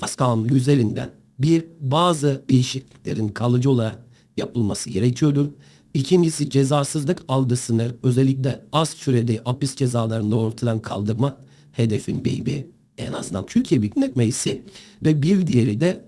Pascal üzerinden bir bazı değişikliklerin kalıcı olarak yapılması gerekiyordur. İkincisi cezasızlık algısını özellikle az sürede hapis cezalarında ortadan kaldırmak hedefin beybi en azından Türkiye Büyük Meclisi ve bir diğeri de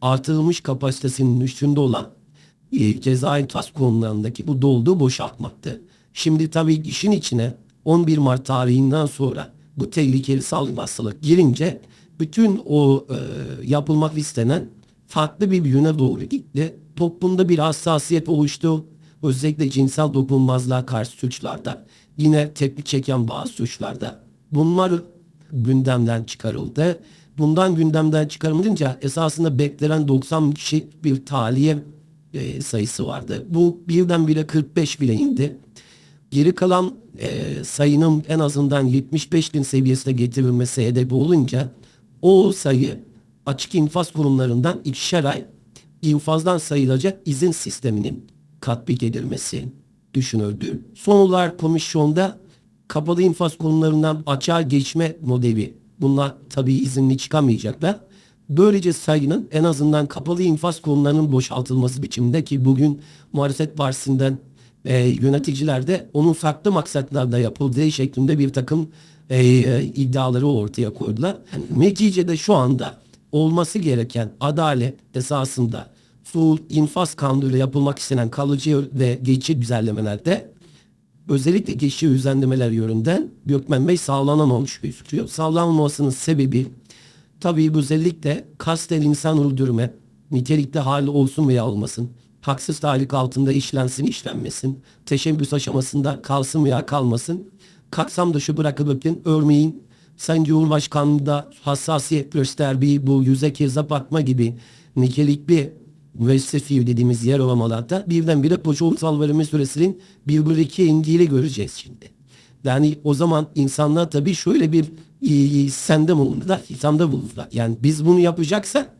artırılmış kapasitesinin üstünde olan ceza infaz konularındaki bu dolduğu boşaltmaktı. Şimdi tabii işin içine 11 Mart tarihinden sonra bu tehlikeli salgın hastalık girince bütün o e, yapılmak istenen farklı bir yöne doğru gitti. Toplumda bir hassasiyet oluştu. Özellikle cinsel dokunulmazlığa karşı suçlarda. Yine tepki çeken bazı suçlarda. Bunlar gündemden çıkarıldı. Bundan gündemden çıkarılınca esasında beklenen 90 kişi bir tahliye e, sayısı vardı. Bu birdenbire 45 bile indi. Geri kalan e, sayının en azından 75 bin seviyesine getirilmesi hedefi olunca o sayı açık infaz kurumlarından ikişer ay infazdan sayılacak izin sisteminin tatbik edilmesi düşünüldü. Son olarak komisyonda kapalı infaz kurumlarından açığa geçme modeli. Bunlar tabii izinli çıkamayacaklar. Böylece sayının en azından kapalı infaz kurumlarının boşaltılması biçiminde ki bugün muhalefet partisinden e, yöneticiler de onun farklı maksatlarda yapıldığı şeklinde bir takım e, e, iddiaları ortaya koydular. Yani neticede şu anda olması gereken adalet esasında sul infaz kanunuyla yapılmak istenen kalıcı ve geçici düzenlemelerde özellikle geçici düzenlemeler yönünden Gökmen Bey sağlanamamış gözüküyor. Sağlanmamasının sebebi tabii özellikle kasten insan öldürme, nitelikli hali olsun veya olmasın, haksız tahrik altında işlensin işlenmesin, teşebbüs aşamasında kalsın veya kalmasın, kapsam dışı bırakılırken örneğin Sayın Cumhurbaşkanı'nda hassasiyet gösterdiği bu yüze keza bakma gibi nitelikli müessesi dediğimiz yer olamalarda birdenbire koşulsal verimi süresinin bir bölü iki indiğini göreceğiz şimdi. Yani o zaman insanlar tabii şöyle bir e, sende bulundular, ithamda bulundular. Yani biz bunu yapacaksak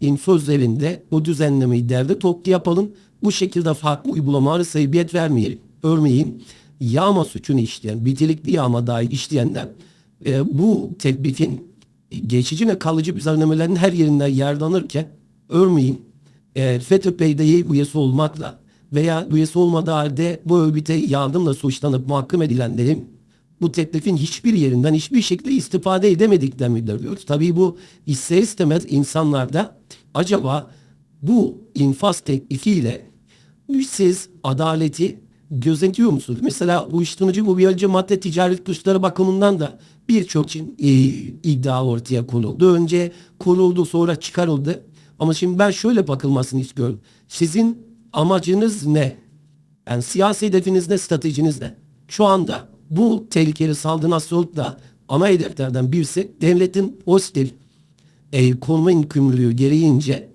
info üzerinde bu düzenlemeyi derdi toplu yapalım. Bu şekilde farklı uygulamaları sebebiyet vermeyelim. Örneğin yağma suçunu işleyen, bitilikli yağma dahil işleyenler e, bu tedbirin geçici ve kalıcı düzenlemelerin her yerinden yararlanırken örneğin e, FETÖ-PYD'ye üyesi olmakla veya üyesi olmadığı halde bu örgüte yardımla suçlanıp muhakkım edilenlerin bu teklifin hiçbir yerinden hiçbir şekilde istifade edemediklerini görüyoruz. Tabii bu ister istemez insanlarda acaba bu infaz teklifiyle siz adaleti gözetiyor musunuz? Mesela uyuşturucu bu biyoloji madde ticaret kuşları bakımından da birçok için e, iddia ortaya konuldu. Önce konuldu sonra çıkarıldı. Ama şimdi ben şöyle bakılmasını istiyorum. Sizin amacınız ne? Yani siyasi hedefiniz ne, stratejiniz ne? Şu anda bu tehlikeli salgın hastalıkla ana hedeflerden birisi devletin hostil e, koruma yükümlülüğü gereğince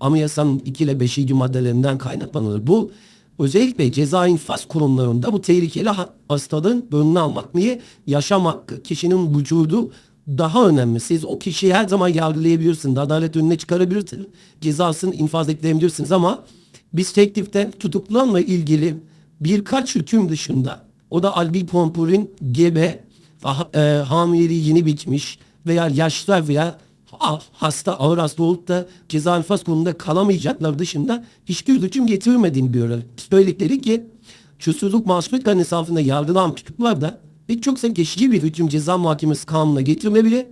anayasanın 2 ile 5. maddelerinden kaynaklanır. Bu özellikle ceza infaz kurumlarında bu tehlikeli ha- hastalığın önüne almak. Niye? Yaşam hakkı, kişinin vücudu daha önemli. Siz o kişiyi her zaman yargılayabilirsiniz. Adalet önüne çıkarabilirsiniz. Cezasını infaz edebilirsiniz ama biz teklifte tutuklanma ilgili birkaç hüküm dışında o da Albi Pompur'un gebe, e, hamileliği yeni bitmiş veya yaşlılar veya hasta ağır hasta olup da ceza infaz konumunda kalamayacaklar dışında hiçbir hüküm getirmediğini biliyorlar. Söyledikleri ki çözsüzlük mahsulü kanısı altında yargılanan tutuklar da birçok sen geçici bir hüküm ceza muhakemesi kanununa getirilebilir.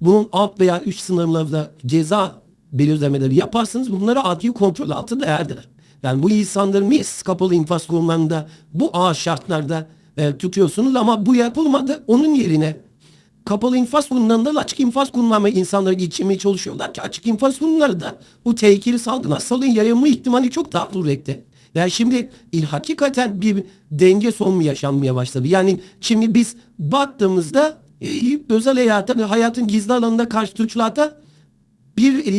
Bunun alt veya üst sınırlarda ceza belirlemeleri yaparsınız bunları adli kontrol altında erdiler. Yani bu insanların siz kapalı infaz kurumlarında bu ağır şartlarda e, tutuyorsunuz ama bu yapılmadı. Onun yerine kapalı infaz kurumlarında da açık infaz kurumlarına insanları geçirmeye çalışıyorlar ki açık infaz kurumları da bu tehlikeli salgın hastalığın yayılma ihtimali çok daha kuvvetli. Yani şimdi il, hakikaten bir denge sorunu yaşanmaya başladı. Yani şimdi biz baktığımızda e, özel hayatın, hayatın gizli alanında karşı suçlarda bir e,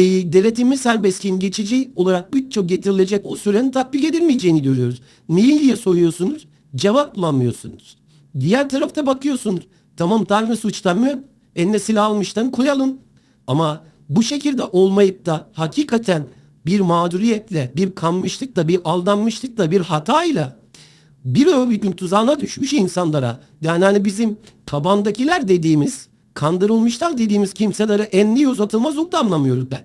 e, denetimin serbestliğin geçici olarak birçok getirilecek o sürenin tatbik edilmeyeceğini görüyoruz. Niye diye soruyorsunuz? Cevap bulamıyorsunuz. Diğer tarafta bakıyorsunuz. Tamam Tanrı suçlanmıyor. Eline silah almıştan koyalım. Ama bu şekilde olmayıp da hakikaten bir mağduriyetle, bir kanmışlıkla, bir aldanmışlıkla, bir hatayla bir örgütün tuzağına düşmüş insanlara yani hani bizim tabandakiler dediğimiz kandırılmışlar dediğimiz kimselere enli uzatılmaz onu da anlamıyoruz ben.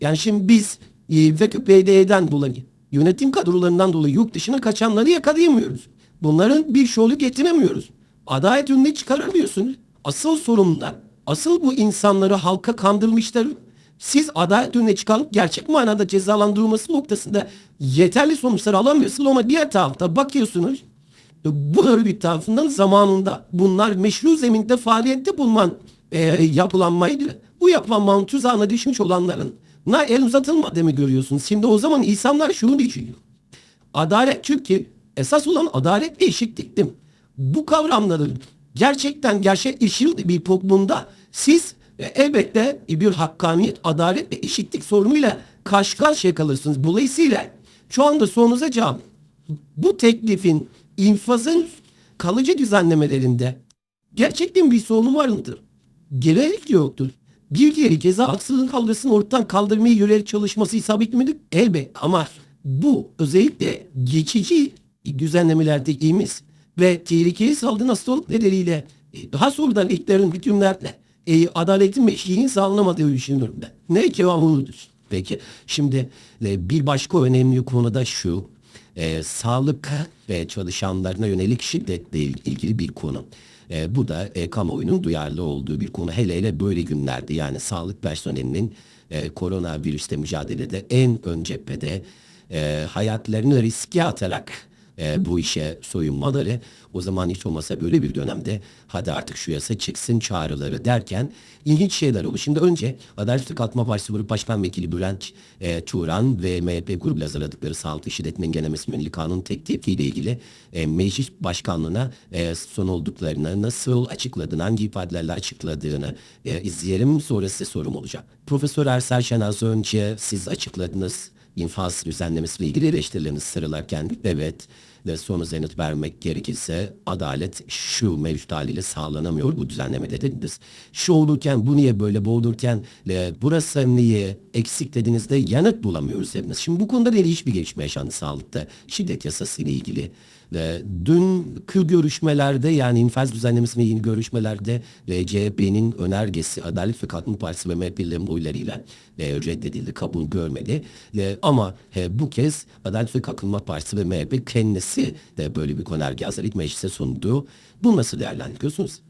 Yani şimdi biz e, VKPD'den dolayı yönetim kadrolarından dolayı yurt dışına kaçanları yakalayamıyoruz. Bunların bir şolu getiremiyoruz. Adalet önüne çıkaramıyorsunuz. Asıl sorunlar, asıl bu insanları halka kandırmışlar. Siz adalet önüne çıkarıp gerçek manada cezalandırılması noktasında yeterli sonuçlar alamıyorsunuz ama diğer tarafta bakıyorsunuz bu örgüt tarafından zamanında bunlar meşru zeminde faaliyette bulunan e, yapılanmaydı. Bu yapılanmanın tuzağına düşmüş olanların na el uzatılmadığını görüyorsunuz. Şimdi o zaman insanlar şunu düşünüyor. Adalet çünkü esas olan adalet ve eşitliktir. Bu kavramların gerçekten gerçekleşir bir toplumda siz e, elbette bir hakkaniyet, adalet ve eşitlik sorunuyla karşı karşıya kalırsınız. Dolayısıyla şu anda sorunuza cevap bu teklifin infazın kalıcı düzenlemelerinde gerçekten bir sorunu var mıdır? Gerek yoktur. Bir diğeri ceza haksızlığın kaldırısını ortadan kaldırmaya yönelik çalışması isabetli midir? Elbet ama bu özellikle geçici düzenlemelerde ve tehlikeli saldırı hastalık nedeniyle e, daha sonradan ilklerin hükümlerle e, adaletin meşruiyetinin sağlanamadığı düşünüyorum ben. Ne cevabımdır? Peki şimdi e, bir başka önemli konu da şu. E, sağlık ve çalışanlarına yönelik şiddetle il- ilgili bir konu. E, bu da e, kamuoyunun duyarlı olduğu bir konu. Hele hele böyle günlerde yani sağlık personelinin e, koronavirüste mücadelede en ön cephede e, hayatlarını riske atarak e, bu işe soyunmaları o zaman hiç olmasa böyle bir dönemde hadi artık şu yasa çıksın çağrıları derken ilginç şeyler oldu. Şimdi önce Adalet ve Kalkınma Partisi Grup Başkan Vekili Bülent e, Turan ve MHP grubuyla hazırladıkları sağlık şiddetin engellemesi yönelik kanun teklifiyle ilgili e, meclis başkanlığına e, son olduklarını nasıl açıkladığını, hangi ifadelerle açıkladığını e, izleyelim. Sonra size sorum olacak. Profesör Ersel Şen az önce siz açıkladınız infaz düzenlemesiyle ilgili eleştirilerinizi sıralarken evet ve sonu zenit vermek gerekirse adalet şu mevcut haliyle sağlanamıyor bu düzenlemede dediniz. Şu olurken bu niye böyle bu olurken e, burası niye eksik dediğinizde yanıt bulamıyoruz hepimiz. Şimdi bu konuda da hiçbir gelişme yaşandı sağlıkta şiddet yasası ile ilgili. E, dünkü görüşmelerde yani infaz düzenlemesine ilgili görüşmelerde e, CHP'nin önergesi Adalet ve Kalkınma Partisi ve MHP'lerin oylarıyla e, reddedildi, kabul görmedi. E, ama e, bu kez Adalet ve Kalkınma Partisi ve MHP kendisi de böyle bir önerge hazırlayıp meclise sundu. Bu nasıl değerlendiriyorsunuz?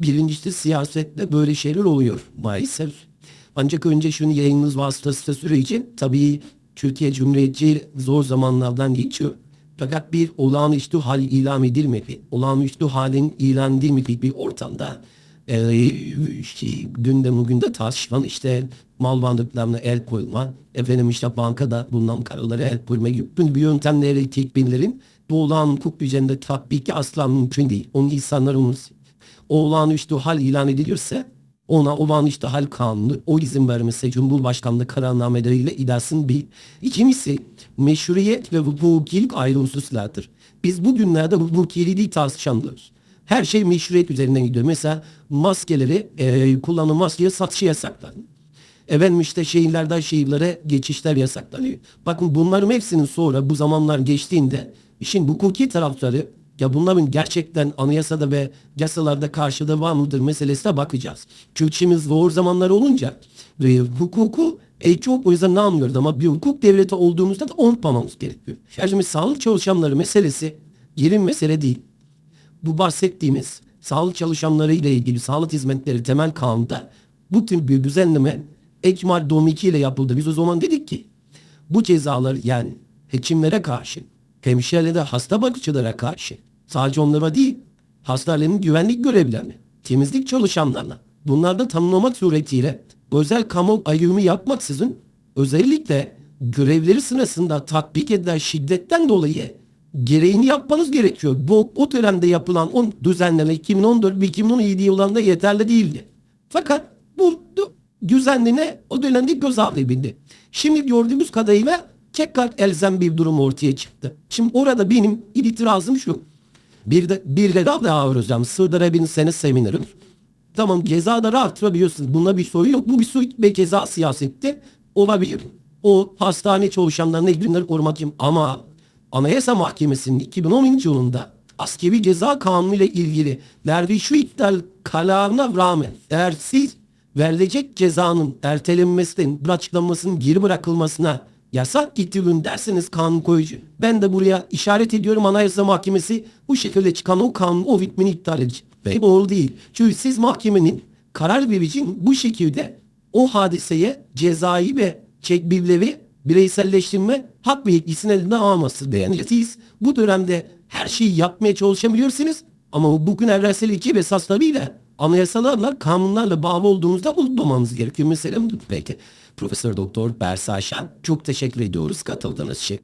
Birincisi siyasette böyle şeyler oluyor maalesef. Ancak önce şunu yayınınız vasıtasıyla söyleyeceğim. Tabii Türkiye Cumhuriyeti zor zamanlardan geçiyor. Fakat bir olağanüstü hal ilan edilmedi. Olağanüstü halin ilan edilmediği bir ortamda e, şey, dün de bugün de tartışılan işte mal varlıklarına el koyma, efendim işte bankada bulunan kararlara el koyma gibi bir yöntemleri tekbirlerin olağan hukuk düzeninde tatbiki asla mümkün değil. Onu insanlarımız olağanüstü hal ilan ediliyorsa ona olağanüstü hal kanunu o izin vermesi Cumhurbaşkanlığı kararnameleriyle idarsın bir. İkincisi meşruiyet ve hukukilik ayrı hususlardır. Biz bugünlerde hukukiliği tartışamıyoruz. Her şey meşruiyet üzerinden gidiyor. Mesela maskeleri e, kullanım maskeye satışı yasaklanıyor. Efendim işte şehirlerden şehirlere geçişler yasaklanıyor. Bakın bunların hepsinin sonra bu zamanlar geçtiğinde işin hukuki tarafları ya bunların gerçekten anayasada ve yasalarda karşılığı var mıdır meselesine bakacağız. Türkçemiz zor zamanlar olunca ve hukuku e, çok o yüzden ne anlıyoruz ama bir hukuk devleti olduğumuzda da unutmamamız gerekiyor. Şimdi sağlık çalışanları meselesi yerin mesele değil. Bu bahsettiğimiz sağlık çalışanları ile ilgili sağlık hizmetleri temel kanunda bu tür bir düzenleme Ecmal Doğum 2 ile yapıldı. Biz o zaman dedik ki bu cezalar yani hekimlere karşı, hemşirelere, hasta bakıcılara karşı sadece onlara değil hastanenin güvenlik görevlilerine, temizlik çalışanlarına bunlarda tanımlamak suretiyle özel kamu ayrımı yapmaksızın özellikle görevleri sırasında tatbik edilen şiddetten dolayı gereğini yapmanız gerekiyor. Bu o dönemde yapılan o düzenleme 2014 ve 2017 yıllarında yeterli değildi. Fakat bu dü- düzenleme o dönemde göz ardı. Şimdi gördüğümüz kadarıyla tekrar elzem bir durum ortaya çıktı. Şimdi orada benim itirazım şu. Bir de bir de daha hocam sığdırabilirseniz sevinirim. Tamam cezaları artırabiliyorsunuz. Bunda bir sorun yok. Bu bir suç ve ceza siyasette olabilir. O hastane çalışanlarına ilgilenir korumak için. Ama Anayasa Mahkemesi'nin 2010 yılında askeri ceza kanunu ile ilgili verdiği şu iptal kararına rağmen eğer siz verilecek cezanın ertelenmesinin, bırakılmasının geri bırakılmasına yasak getirin derseniz kanun koyucu. Ben de buraya işaret ediyorum Anayasa Mahkemesi bu şekilde çıkan o kanun o hükmünü iptal edecek. Ve doğru değil. Çünkü siz mahkemenin karar verici bu şekilde o hadiseye cezai ve tedbirleri bireyselleştirme hak ve yetkisini elinden alması yani siz bu dönemde her şeyi yapmaya çalışabilirsiniz ama bugün evrensel ve esaslarıyla anayasalarla kanunlarla bağlı olduğunuzda unutmamanız gerekiyor. Mesela peki Profesör Doktor Bersa Şen çok teşekkür ediyoruz katıldığınız için.